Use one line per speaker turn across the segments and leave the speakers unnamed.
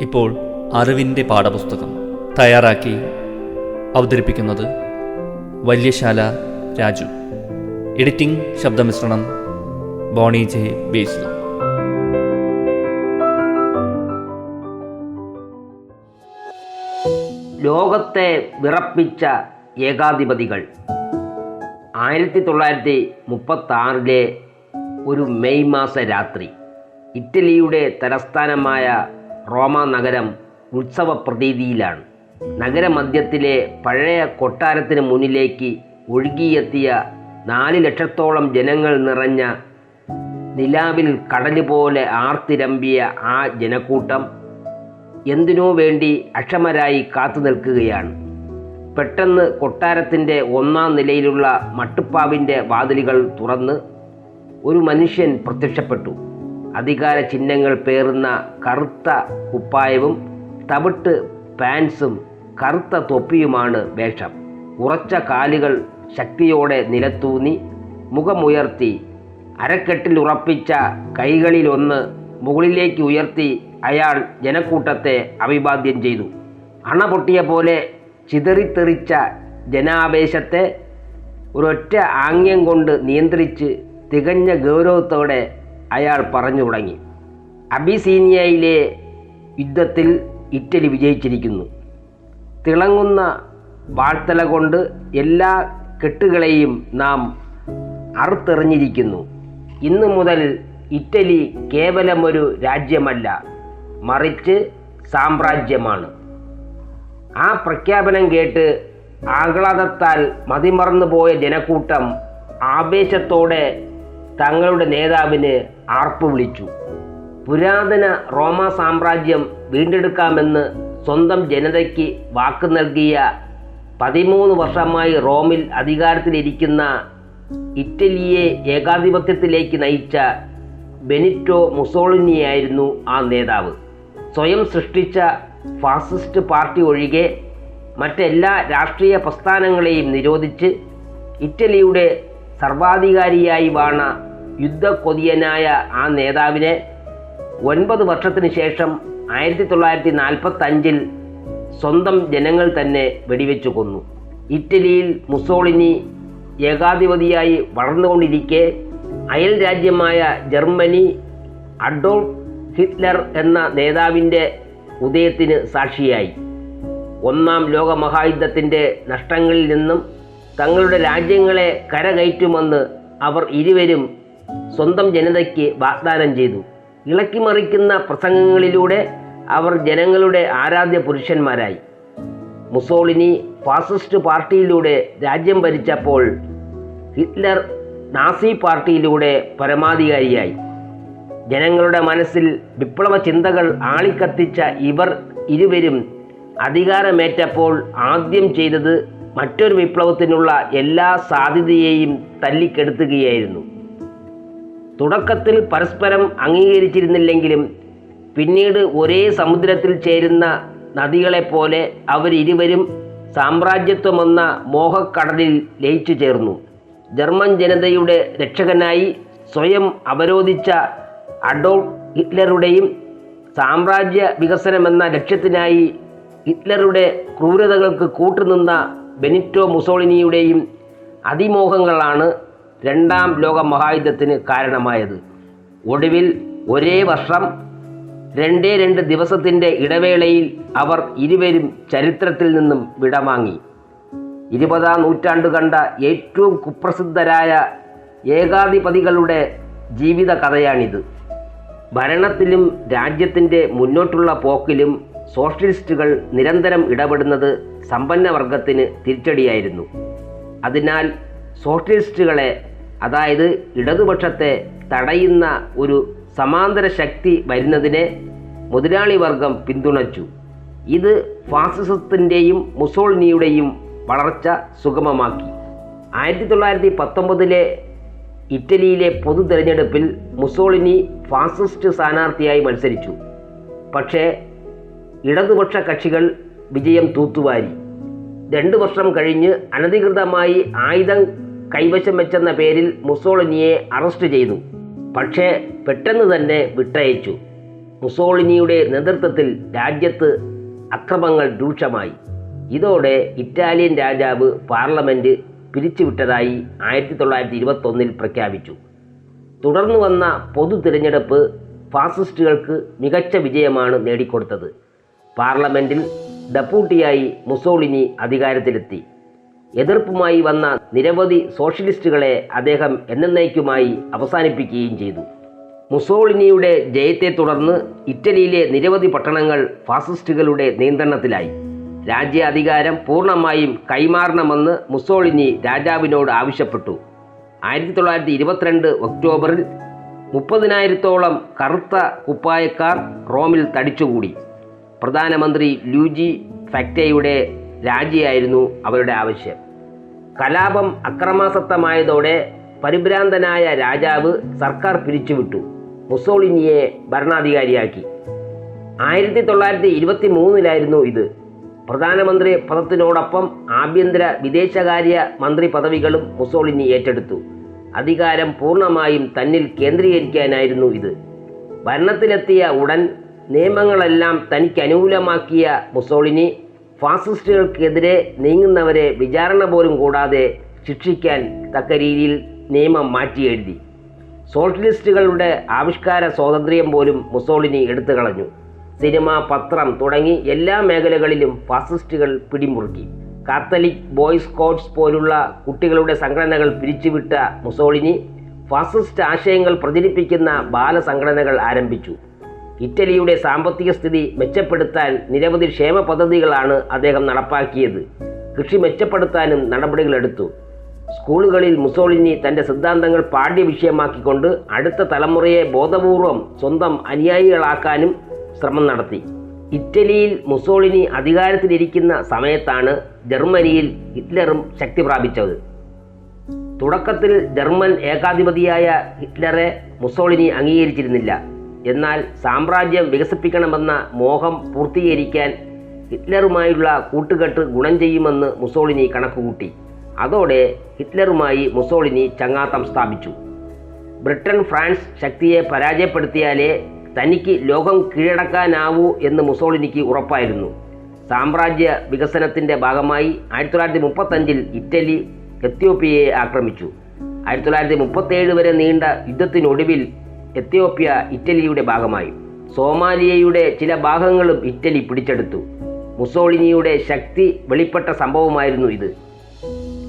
ഇപ്പോൾ അറിവിന്റെ പാഠപുസ്തകം തയ്യാറാക്കി അവതരിപ്പിക്കുന്നത് വല്യശാല രാജു. എഡിറ്റിംഗ് ശബ്ദമിശ്രണം ബോണി ജെ ബേസ്
ലോകത്തെ വിറപ്പിച്ച ഏകാധിപതികൾ. ആയിരത്തി തൊള്ളായിരത്തി മുപ്പത്തി ഒരു മെയ് മാസ രാത്രി ഇറ്റലിയുടെ തലസ്ഥാനമായ റോമ നഗരം ഉത്സവ പ്രതീതിയിലാണ് നഗരമധ്യത്തിലെ പഴയ കൊട്ടാരത്തിന് മുന്നിലേക്ക് ഒഴുകിയെത്തിയ നാല് ലക്ഷത്തോളം ജനങ്ങൾ നിറഞ്ഞ നിലാവിൽ കടൽ പോലെ ആർത്തിരമ്പിയ ആ ജനക്കൂട്ടം എന്തിനോ വേണ്ടി അക്ഷമരായി കാത്തു നിൽക്കുകയാണ്. പെട്ടെന്ന് കൊട്ടാരത്തിന്റെ ഒന്നാം നിലയിലുള്ള മട്ടുപ്പാവിന്റെ വാതിലുകൾ തുറന്ന് ഒരു മനുഷ്യൻ പ്രത്യക്ഷപ്പെട്ടു. അധികാര ചിഹ്നങ്ങൾ പേറുന്ന കറുത്ത കുപ്പായവും തവിട്ട് പാൻസും കറുത്ത തൊപ്പിയുമാണ് വേഷം. ഉറച്ച കാലുകൾ ശക്തിയോടെ നിലത്തൂന്നി മുഖമുയർത്തി അരക്കെട്ടിൽ ഉറപ്പിച്ച കൈകളിലൊന്ന് മുകളിലേക്ക് ഉയർത്തി അയാൾ ജനക്കൂട്ടത്തെ അഭിവാദ്യം ചെയ്തു. അണ പൊട്ടിയ പോലെ ചിതറിത്തെറിച്ച ജനാവേശത്തെ ഒരൊറ്റ ആംഗ്യം കൊണ്ട് നിയന്ത്രിച്ച് തികഞ്ഞ ഗൗരവത്തോടെ അയാൾ പറഞ്ഞു തുടങ്ങി. അബിസീനിയയിലെ യുദ്ധത്തിൽ ഇറ്റലി വിജയിച്ചിരിക്കുന്നു. തിളങ്ങുന്ന വാഴ്ത്തല കൊണ്ട് എല്ലാ കെട്ടുകളെയും നാം അറുത്തെറിഞ്ഞിരിക്കുന്നു. ഇന്നു മുതൽ ഇറ്റലി കേവലം ഒരു രാജ്യമല്ല മറിച്ച് സാമ്രാജ്യമാണ്. ആ പ്രഖ്യാപനം കേട്ട് ആഹ്ലാദത്താൽ മതിമറന്നു പോയ ജനക്കൂട്ടം ആവേശത്തോടെ തങ്ങളുടെ നേതാവിന് ആർപ്പ് വിളിച്ചു. പുരാതന റോമ സാമ്രാജ്യം വീണ്ടെടുക്കാമെന്ന് സ്വന്തം ജനതയ്ക്ക് വാക്ക് നൽകിയ പതിമൂന്ന് വർഷമായി റോമിൽ അധികാരത്തിലിരിക്കുന്ന ഇറ്റലിയെ ഏകാധിപത്യത്തിലേക്ക് നയിച്ച ബെനിറ്റോ മുസോളിനിയായിരുന്നു ആ നേതാവ്. സ്വയം സൃഷ്ടിച്ച ഫാസിസ്റ്റ് പാർട്ടി ഒഴികെ മറ്റെല്ലാ രാഷ്ട്രീയ പ്രസ്ഥാനങ്ങളെയും നിരോധിച്ച് ഇറ്റലിയുടെ സർവാധികാരിയായി വാണ യുദ്ധക്കൊതിയനായ ആ നേതാവിനെ ഒൻപത് വർഷത്തിന് ശേഷം ആയിരത്തി തൊള്ളായിരത്തി നാൽപ്പത്തഞ്ചിൽ സ്വന്തം ജനങ്ങൾ തന്നെ വെടിവെച്ചു കൊന്നു. ഇറ്റലിയിൽ മുസോളിനി ഏകാധിപതിയായി വളർന്നുകൊണ്ടിരിക്കെ അയൽ രാജ്യമായ ജർമ്മനി അഡോൾഫ് ഹിറ്റ്ലർ എന്ന നേതാവിന്റെ ഉദയത്തിന് സാക്ഷിയായി. ഒന്നാം ലോക മഹായുദ്ധത്തിന്റെ നഷ്ടങ്ങളിൽ നിന്നും തങ്ങളുടെ രാജ്യങ്ങളെ കരകയറ്റുമെന്ന് അവർ ഇരുവരും സ്വന്തം ജനതയ്ക്ക് വാഗ്ദാനം ചെയ്തു. ഇളക്കിമറിക്കുന്ന പ്രസംഗങ്ങളിലൂടെ അവർ ജനങ്ങളുടെ ആരാധ്യ പുരുഷന്മാരായി. മുസോളിനി ഫാസിസ്റ്റ് പാർട്ടിയിലൂടെ രാജ്യം ഭരിച്ചപ്പോൾ ഹിറ്റ്ലർ നാസി പാർട്ടിയിലൂടെ പരമാധികാരിയായി. ജനങ്ങളുടെ മനസ്സിൽ വിപ്ലവ ചിന്തകൾ ആളിക്കത്തിച്ച ഇവർ ഇരുവരും അധികാരമേറ്റപ്പോൾ ആദ്യം ചെയ്തത് മറ്റൊരു വിപ്ലവത്തിനുള്ള എല്ലാ സാധ്യതയെയും തല്ലിക്കെടുത്തുകയായിരുന്നു. തുടക്കത്തിൽ പരസ്പരം അംഗീകരിച്ചിരുന്നില്ലെങ്കിലും പിന്നീട് ഒരേ സമുദ്രത്തിൽ ചേരുന്ന നദികളെപ്പോലെ അവരിരുവരും സാമ്രാജ്യത്വമെന്ന മോഹക്കടലിൽ ലയിച്ചു ചേർന്നു. ജർമ്മൻ ജനതയുടെ രക്ഷകനായി സ്വയം അവരോധിച്ച അഡോൾഫ് ഹിറ്റ്ലറുടെയും സാമ്രാജ്യ വികസനമെന്ന ലക്ഷ്യത്തിനായി ഹിറ്റ്ലറുടെ ക്രൂരതകൾക്ക് കൂട്ടുനിന്ന ബെനിറ്റോ മുസോളിനിയുടെയും അതിമോഹങ്ങളാണ് രണ്ടാം ലോക മഹായുദ്ധത്തിന് കാരണമായത്. ഒടുവിൽ ഒരേ വർഷം രണ്ടേ രണ്ട് ദിവസത്തിന്റെ ഇടവേളയിൽ അവർ ഇരുവരും ചരിത്രത്തിൽ നിന്നും വിടവാങ്ങി. ഇരുപതാം നൂറ്റാണ്ട് കണ്ട ഏറ്റവും കുപ്രസിദ്ധരായ ഏകാധിപതികളുടെ ജീവിത കഥയാണിത്. ഭരണത്തിലും രാജ്യത്തിന്റെ മുന്നോട്ടുള്ള പോക്കിലും സോഷ്യലിസ്റ്റുകൾ നിരന്തരം ഇടപെടുന്നത് സമ്പന്നവർഗത്തിന് തിരിച്ചടിയായിരുന്നു. അതിനാൽ സോഷ്യലിസ്റ്റുകളെ അതായത് ഇടതുപക്ഷത്തെ തടയുന്ന ഒരു സമാന്തര ശക്തി വരുന്നതിനെ മുതലാളി വർഗം പിന്തുണച്ചു. ഇത് ഫാസിസത്തിന്റെയും മുസോളിനിയുടെയും വളർച്ച സുഗമമാക്കി. ആയിരത്തി തൊള്ളായിരത്തി പത്തൊമ്പതിലെ ഇറ്റലിയിലെ പൊതു തെരഞ്ഞെടുപ്പിൽ മുസോളിനി ഫാസിസ്റ്റ് സ്ഥാനാർത്ഥിയായി മത്സരിച്ചു. പക്ഷേ ഇടതുപക്ഷ കക്ഷികൾ വിജയം തൂത്തുവാരി. രണ്ട് വർഷം കഴിഞ്ഞ് അനധികൃതമായി ആയുധം കൈവശം വെച്ചെന്ന പേരിൽ മുസോളിനിയെ അറസ്റ്റ് ചെയ്തു. പക്ഷേ പെട്ടെന്ന് തന്നെ വിട്ടയച്ചു. മുസോളിനിയുടെ നേതൃത്വത്തിൽ രാജ്യത്ത് അക്രമങ്ങൾ രൂക്ഷമായി. ഇതോടെ ഇറ്റാലിയൻ രാജാവ് പാർലമെന്റ് പിരിച്ചുവിട്ടതായി ആയിരത്തി തൊള്ളായിരത്തി ഇരുപത്തൊന്നിൽ പ്രഖ്യാപിച്ചു. തുടർന്നു വന്ന പൊതു തിരഞ്ഞെടുപ്പ് ഫാസിസ്റ്റുകൾക്ക് മികച്ച വിജയമാണ് നേടിക്കൊടുത്തത്. പാർലമെന്റിൽ ഡെപ്യൂട്ടിയായി മുസോളിനി അധികാരത്തിലെത്തി. എതിർപ്പുമായി വന്ന നിരവധി സോഷ്യലിസ്റ്റുകളെ അദ്ദേഹം എന്നേക്കുമായി അവസാനിപ്പിക്കുകയും ചെയ്തു. മുസോളിനിയുടെ ജയത്തെ തുടർന്ന് ഇറ്റലിയിലെ നിരവധി പട്ടണങ്ങൾ ഫാസിസ്റ്റുകളുടെ നിയന്ത്രണത്തിലായി. രാജ്യ അധികാരം പൂർണമായും കൈമാറണമെന്ന് മുസോളിനി രാജാവിനോട് ആവശ്യപ്പെട്ടു. ആയിരത്തി തൊള്ളായിരത്തി ഇരുപത്തിരണ്ട് ഒക്ടോബറിൽ മുപ്പതിനായിരത്തോളം കറുത്ത കുപ്പായക്കാർ റോമിൽ തടിച്ചുകൂടി. പ്രധാനമന്ത്രി ലൂജി ഫാക്റ്റയുടെ രാജിയായിരുന്നു അവരുടെ ആവശ്യം. കലാപം അക്രമാസക്തമായതോടെ പരിഭ്രാന്തനായ രാജാവ് സർക്കാർ പിരിച്ചുവിട്ടു. മുസോളിനിയെ ഭരണാധികാരിയാക്കി. ആയിരത്തി തൊള്ളായിരത്തി ഇരുപത്തി മൂന്നിലായിരുന്നു ഇത്. പ്രധാനമന്ത്രി പദത്തിനോടൊപ്പം ആഭ്യന്തര വിദേശകാര്യ മന്ത്രി പദവികളും മുസോളിനി ഏറ്റെടുത്തു. അധികാരം പൂർണമായും തന്നിൽ കേന്ദ്രീകരിക്കാനായിരുന്നു ഇത്. ഭരണത്തിലെത്തിയ ഉടൻ നിയമങ്ങളെല്ലാം തനിക്ക് അനുകൂലമാക്കിയ മുസോളിനി ഫാസിസ്റ്റുകൾക്കെതിരെ നീങ്ങുന്നവരെ വിചാരണ പോലും കൂടാതെ ശിക്ഷിക്കാൻ തക്ക രീതിയിൽ നിയമം മാറ്റിയെഴുതി. സോഷ്യലിസ്റ്റുകളുടെ ആവിഷ്കാര സ്വാതന്ത്ര്യം പോലും മുസോളിനി എടുത്തു കളഞ്ഞു സിനിമ പത്രം തുടങ്ങി എല്ലാ മേഖലകളിലും ഫാസിസ്റ്റുകൾ പിടിമുറുക്കി. കാത്തലിക് ബോയ്സ് സ്കൗട്ട്സ് പോലുള്ള കുട്ടികളുടെ സംഘടനകൾ പിരിച്ചുവിട്ട മുസോളിനി ഫാസിസ്റ്റ് ആശയങ്ങൾ പ്രചരിപ്പിക്കുന്ന ബാലസംഘടനകൾ ആരംഭിച്ചു. ഇറ്റലിയുടെ സാമ്പത്തിക സ്ഥിതി മെച്ചപ്പെടുത്താൻ നിരവധി ക്ഷേമ പദ്ധതികളാണ് അദ്ദേഹം നടപ്പാക്കിയത്. കൃഷി മെച്ചപ്പെടുത്താനും നടപടികളെടുത്തു. സ്കൂളുകളിൽ മുസോളിനി തന്റെ സിദ്ധാന്തങ്ങൾ പാഠ്യവിഷയമാക്കിക്കൊണ്ട് അടുത്ത തലമുറയെ ബോധപൂർവം സ്വന്തം അനുയായികളാക്കാനും ശ്രമം നടത്തി. ഇറ്റലിയിൽ മുസോളിനി അധികാരത്തിലിരിക്കുന്ന സമയത്താണ് ജർമ്മനിയിൽ ഹിറ്റ്ലറും ശക്തി പ്രാപിച്ചത്. തുടക്കത്തിൽ ജർമ്മൻ ഏകാധിപതിയായ ഹിറ്റ്ലറെ മുസോളിനി അംഗീകരിച്ചിരുന്നില്ല. എന്നാൽ സാമ്രാജ്യം വികസിപ്പിക്കണമെന്ന മോഹം പൂർത്തീകരിക്കാൻ ഹിറ്റ്ലറുമായുള്ള കൂട്ടുകെട്ട് ഗുണം ചെയ്യുമെന്ന് മുസോളിനി കണക്കുകൂട്ടി. അതോടെ ഹിറ്റ്ലറുമായി മുസോളിനി ചങ്ങാത്തം സ്ഥാപിച്ചു. ബ്രിട്ടൻ ഫ്രാൻസ് ശക്തിയെ പരാജയപ്പെടുത്തിയാലേ തനിക്ക് ലോകം കീഴടക്കാനാവൂ എന്ന് മുസോളിനിക്ക് ഉറപ്പായിരുന്നു. സാമ്രാജ്യ വികസനത്തിന്റെ ഭാഗമായി ആയിരത്തി തൊള്ളായിരത്തി മുപ്പത്തഞ്ചിൽ ഇറ്റലി എത്യോപ്യയെ ആക്രമിച്ചു. ആയിരത്തി തൊള്ളായിരത്തി മുപ്പത്തേഴ് വരെ നീണ്ട യുദ്ധത്തിനൊടുവിൽ എത്യോപ്യ ഇറ്റലിയുടെ ഭാഗമായി. സോമാലിയയുടെ ചില ഭാഗങ്ങളും ഇറ്റലി പിടിച്ചെടുത്തു. മുസോളിനിയുടെ ശക്തി വെളിപ്പെട്ട സംഭവമായിരുന്നു ഇത്.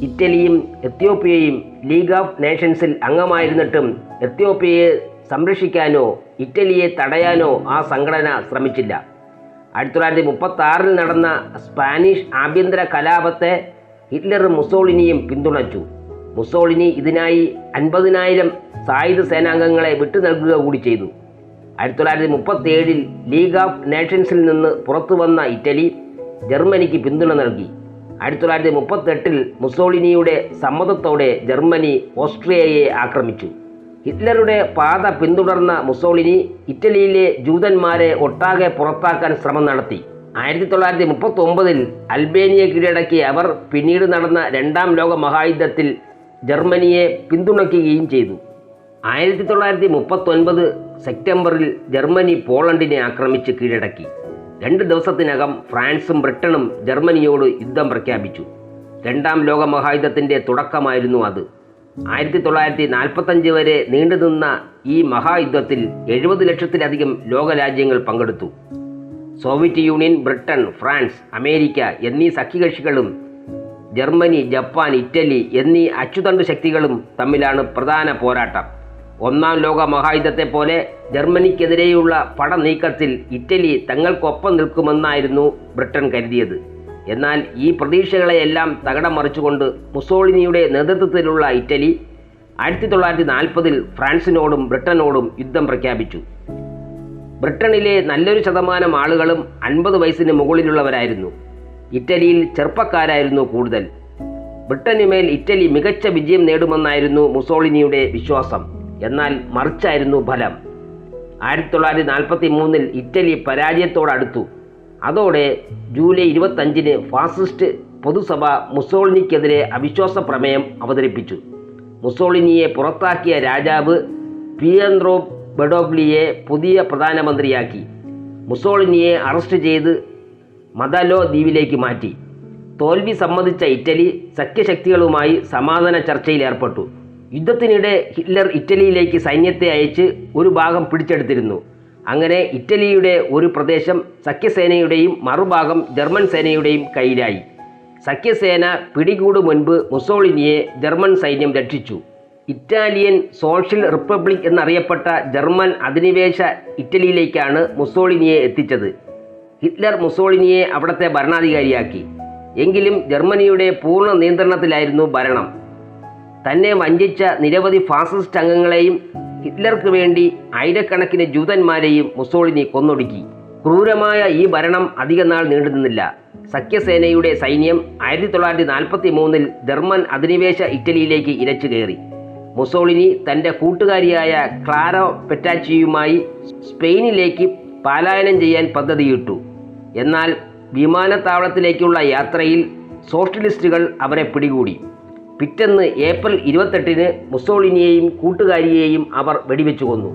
ഇറ്റലിയും എത്യോപ്യയും ലീഗ് ഓഫ് നേഷൻസിൽ അംഗമായിരുന്നിട്ടും എത്യോപ്യയെ സംരക്ഷിക്കാനോ ഇറ്റലിയെ തടയാനോ ആ സംഘടന ശ്രമിച്ചില്ല. ആയിരത്തി തൊള്ളായിരത്തി മുപ്പത്തി ആറിൽ നടന്ന സ്പാനിഷ് ആഭ്യന്തര കലാപത്തെ ഹിറ്റ്ലറും മുസോളിനിയും പിന്തുണച്ചു. മുസോളിനി ഇതിനായി അൻപതിനായിരം സായുധ സേനാംഗങ്ങളെ വിട്ടു നൽകുക കൂടി ചെയ്തു. ആയിരത്തി തൊള്ളായിരത്തി മുപ്പത്തി ഏഴിൽ ലീഗ് ഓഫ് നേഷൻസിൽ നിന്ന് പുറത്തു വന്ന ഇറ്റലി ജർമ്മനിക്ക് പിന്തുണ നൽകി. ആയിരത്തി തൊള്ളായിരത്തി മുപ്പത്തെട്ടിൽ മുസോളിനിയുടെ സമ്മതത്തോടെ ജർമ്മനി ഓസ്ട്രിയയെ ആക്രമിച്ചു. ഹിറ്റ്ലറുടെ പാത പിന്തുടർന്ന മുസോളിനി ഇറ്റലിയിലെ ജൂതന്മാരെ ഒട്ടാകെ പുറത്താക്കാൻ ശ്രമം നടത്തി. ആയിരത്തി തൊള്ളായിരത്തി മുപ്പത്തി ഒമ്പതിൽ അൽബേനിയ കീഴടക്കിയ അവർ പിന്നീട് നടന്ന രണ്ടാം ലോക മഹായുദ്ധത്തിൽ ജർമ്മനിയെ പിന്തുണയ്ക്കുകയും ചെയ്തു. ആയിരത്തി തൊള്ളായിരത്തി മുപ്പത്തൊൻപത് സെപ്റ്റംബറിൽ ജർമ്മനി പോളണ്ടിനെ ആക്രമിച്ച് കീഴടക്കി. രണ്ട് ദിവസത്തിനകം ഫ്രാൻസും ബ്രിട്ടനും ജർമ്മനിയോട് യുദ്ധം പ്രഖ്യാപിച്ചു. രണ്ടാം ലോക മഹായുദ്ധത്തിന്റെ തുടക്കമായിരുന്നു അത്. ആയിരത്തി തൊള്ളായിരത്തി നാൽപ്പത്തഞ്ച് വരെ നീണ്ടുനിന്ന ഈ മഹായുദ്ധത്തിൽ എഴുപത് ലക്ഷത്തിലധികം ലോകരാജ്യങ്ങൾ പങ്കെടുത്തു. Soviet Union Britain France America എന്നീ സഖ്യകക്ഷികളും ജർമ്മനി ജപ്പാൻ ഇറ്റലി എന്നീ അച്ചുതണ്ട് ശക്തികളും തമ്മിലാണ് പ്രധാന പോരാട്ടം. ഒന്നാം ലോക മഹായുദ്ധത്തെ പോലെ ജർമ്മനിക്കെതിരെയുള്ള പടനീക്കത്തിൽ ഇറ്റലി തങ്ങൾക്കൊപ്പം നിൽക്കുമെന്നായിരുന്നു ബ്രിട്ടൻ കരുതിയത്. എന്നാൽ ഈ പ്രതീക്ഷകളെയെല്ലാം തകടം മറിച്ചുകൊണ്ട് മുസോളിനിയുടെ നേതൃത്വത്തിലുള്ള ഇറ്റലി ആയിരത്തി തൊള്ളായിരത്തി നാൽപ്പതിൽ ഫ്രാൻസിനോടും ബ്രിട്ടനോടും യുദ്ധം പ്രഖ്യാപിച്ചു. ബ്രിട്ടനിലെ നല്ലൊരു ശതമാനം ആളുകളും അൻപത് വയസ്സിന് മുകളിലുള്ളവരായിരുന്നു. ഇറ്റലിയിൽ ചെറുപ്പക്കാരായിരുന്നു കൂടുതൽ. ബ്രിട്ടനുമേൽ ഇറ്റലി മികച്ച വിജയം നേടുമെന്നായിരുന്നു മുസോളിനിയുടെ വിശ്വാസം. എന്നാൽ മറിച്ചായിരുന്നു ഫലം. ആയിരത്തി തൊള്ളായിരത്തി നാൽപ്പത്തി മൂന്നിൽ ഇറ്റലി പരാജയത്തോടടുത്തു. അതോടെ ജൂലൈ ഇരുപത്തഞ്ചിന് ഫാസിസ്റ്റ് പൊതുസഭ മുസോളിനിക്കെതിരെ അവിശ്വാസ പ്രമേയം അവതരിപ്പിച്ചു. മുസോളിനിയെ പുറത്താക്കിയ രാജാവ് പിയന്ത്രോ ബഡോഗ്ലിയെ പുതിയ പ്രധാനമന്ത്രിയാക്കി. മുസോളിനിയെ അറസ്റ്റ് ചെയ്ത് മദലോ ദ്വീപിലേക്ക് മാറ്റി. തോൽവി സമ്മതിച്ച ഇറ്റലി സഖ്യശക്തികളുമായി സമാധാന ചർച്ചയിൽ ഏർപ്പെട്ടു. യുദ്ധത്തിനിടെ ഹിറ്റ്ലർ ഇറ്റലിയിലേക്ക് സൈന്യത്തെ അയച്ച് ഒരു ഭാഗം പിടിച്ചെടുത്തിരുന്നു. അങ്ങനെ ഇറ്റലിയുടെ ഒരു പ്രദേശം സഖ്യസേനയുടെയും മറുഭാഗം ജർമ്മൻ സേനയുടെയും കയ്യിലായി. സഖ്യസേന പിടികൂടു മുൻപ് മുസോളിനിയെ ജർമ്മൻ സൈന്യം രക്ഷിച്ചു. ഇറ്റാലിയൻ സോഷ്യൽ റിപ്പബ്ലിക് എന്നറിയപ്പെട്ട ജർമ്മൻ അധിനിവേശ ഇറ്റലിയിലേക്കാണ് മുസോളിനിയെ എത്തിച്ചത്. ഹിറ്റ്ലർ മുസോളിനിയെ അവിടുത്തെ ഭരണാധികാരിയാക്കി. എങ്കിലും ജർമ്മനിയുടെ പൂർണ നിയന്ത്രണത്തിലായിരുന്നു ഭരണം. തന്നെ വഞ്ചിച്ച നിരവധി ഫാസിസ്റ്റ് അംഗങ്ങളെയും ഹിറ്റ്ലർക്ക് വേണ്ടി ആയിരക്കണക്കിന് ജൂതന്മാരെയും മുസോളിനി കൊന്നൊടുക്കി. ക്രൂരമായ ഈ ഭരണം അധികനാൾ നീണ്ടുനിന്നില്ല. സഖ്യസേനയുടെ സൈന്യം ആയിരത്തി തൊള്ളായിരത്തി നാൽപ്പത്തി മൂന്നിൽ ജർമ്മൻ അധിനിവേശ ഇറ്റലിയിലേക്ക് ഇരച്ചു കയറി. മുസോളിനി തന്റെ കൂട്ടുകാരിയായ ക്ലാരോ പെറ്റാച്ചിയുമായി സ്പെയിനിലേക്ക് പലായനം ചെയ്യാൻ പദ്ധതിയിട്ടു. എന്നാൽ വിമാനത്താവളത്തിലേക്കുള്ള യാത്രയിൽ സോഷ്യലിസ്റ്റുകൾ അവരെ പിടികൂടി. പിറ്റെന്ന് ഏപ്രിൽ ഇരുപത്തെട്ടിന് മുസോളിനിയെയും കൂട്ടുകാരിയെയും അവർ വെടിവെച്ചു കൊന്നു.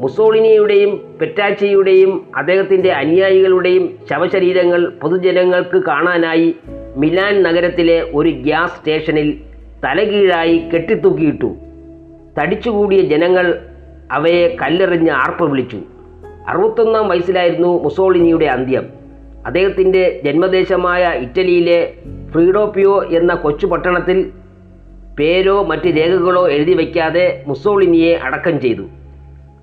മുസോളിനിയുടെയും പെറ്റാച്ചയുടെയും അദ്ദേഹത്തിന്റെ അനുയായികളുടെയും ശവശരീരങ്ങൾ പൊതുജനങ്ങൾക്ക് കാണാനായി മിലാൻ നഗരത്തിലെ ഒരു ഗ്യാസ് സ്റ്റേഷനിൽ തലകീഴായി കെട്ടിത്തൂക്കിയിട്ടു. തടിച്ചുകൂടിയ ജനങ്ങൾ അവയെ കല്ലെറിഞ്ഞ് ആർപ്പ് വിളിച്ചു അറുപത്തൊന്നാം വയസ്സിലായിരുന്നു മുസോളിനിയുടെ അന്ത്യം. അദ്ദേഹത്തിന്റെ ജന്മദേശമായ ഇറ്റലിയിലെ ഫ്രീഡോപ്പിയോ എന്ന കൊച്ചു പട്ടണത്തിൽ പേരോ മറ്റ് രേഖകളോ എഴുതി വയ്ക്കാതെ മുസോളിനിയെ അടക്കം ചെയ്തു.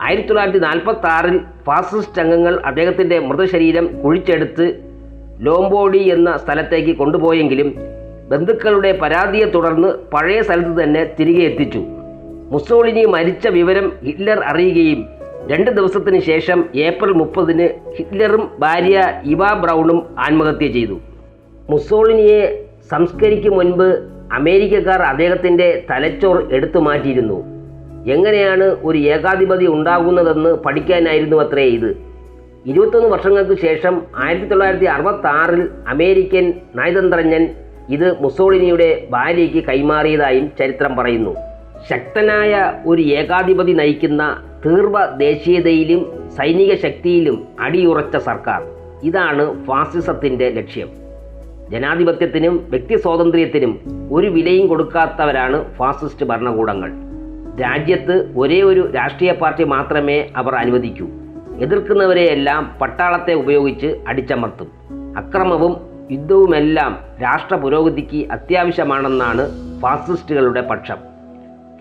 ആയിരത്തി തൊള്ളായിരത്തി നാൽപ്പത്തി ആറിൽ ഫാസിസ്റ്റ് അംഗങ്ങൾ അദ്ദേഹത്തിന്റെ മൃതശരീരം കുഴിച്ചെടുത്ത് ലോംബോഡി എന്ന സ്ഥലത്തേക്ക് കൊണ്ടുപോയെങ്കിലും ബന്ധുക്കളുടെ പരാതിയെ തുടർന്ന് പഴയ സ്ഥലത്ത് തന്നെ തിരികെ എത്തിച്ചു. മുസോളിനി മരിച്ച വിവരം ഹിറ്റ്ലർ അറിയുകയും രണ്ട് ദിവസത്തിന് ശേഷം ഏപ്രിൽ മുപ്പതിന് ഹിറ്റ്ലറും ഭാര്യ ഇവ ബ്രൗണും ആത്മഹത്യ ചെയ്തു. മുസോളിനിയെ സംസ്കരിക്കും മുൻപ് അമേരിക്കക്കാർ അദ്ദേഹത്തിന്റെ തലച്ചോർ എടുത്തു മാറ്റിയിരുന്നു. എങ്ങനെയാണ് ഒരു ഏകാധിപതി ഉണ്ടാകുന്നതെന്ന് പഠിക്കാനായിരുന്നു അത്രേ ഇത്. ഇരുപത്തൊന്ന് വർഷങ്ങൾക്ക് ശേഷം ആയിരത്തി തൊള്ളായിരത്തി അറുപത്തി ആറിൽ അമേരിക്കൻ നയതന്ത്രജ്ഞൻ ഇത് മുസോളിനിയുടെ ഭാര്യയ്ക്ക് കൈമാറിയതായും ചരിത്രം പറയുന്നു. ശക്തനായ ഒരു ഏകാധിപതി നയിക്കുന്ന തീർവ ദേശീയതയിലും സൈനിക ശക്തിയിലും അടിയുറച്ച സർക്കാർ. ഇതാണ് ഫാസിസത്തിന്റെ ലക്ഷ്യം. ജനാധിപത്യത്തിനും വ്യക്തി സ്വാതന്ത്ര്യത്തിനും ഒരു വിലയും കൊടുക്കാത്തവരാണ് ഫാസിസ്റ്റ് ഭരണകൂടങ്ങൾ. രാജ്യത്ത് ഒരേ ഒരു രാഷ്ട്രീയ പാർട്ടി മാത്രമേ അവർ അനുവദിക്കൂ. എതിർക്കുന്നവരെയെല്ലാം പട്ടാളത്തെ ഉപയോഗിച്ച് അടിച്ചമർത്തും. അക്രമവും യുദ്ധവുമെല്ലാം രാഷ്ട്ര പുരോഗതിക്ക് അത്യാവശ്യമാണെന്നാണ് ഫാസിസ്റ്റുകളുടെ പക്ഷം.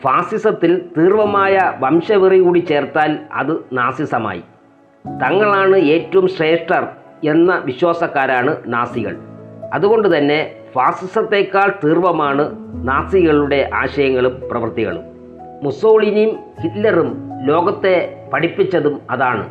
ഫാസിസത്തിൽ തീർവമായ വംശവെറി കൂടി ചേർത്താൽ അത് നാസിസമായി. തങ്ങളാണ് ഏറ്റവും ശ്രേഷ്ഠർ എന്ന വിശ്വാസക്കാരാണ് നാസികൾ. അതുകൊണ്ട് തന്നെ ഫാസിസത്തേക്കാൾ തീർവമാണ് നാസികളുടെ ആശയങ്ങളും പ്രവൃത്തികളും. മുസോളിനിയും ഹിറ്റ്ലറും ലോകത്തെ പഠിപ്പിച്ചതും അതാണ്.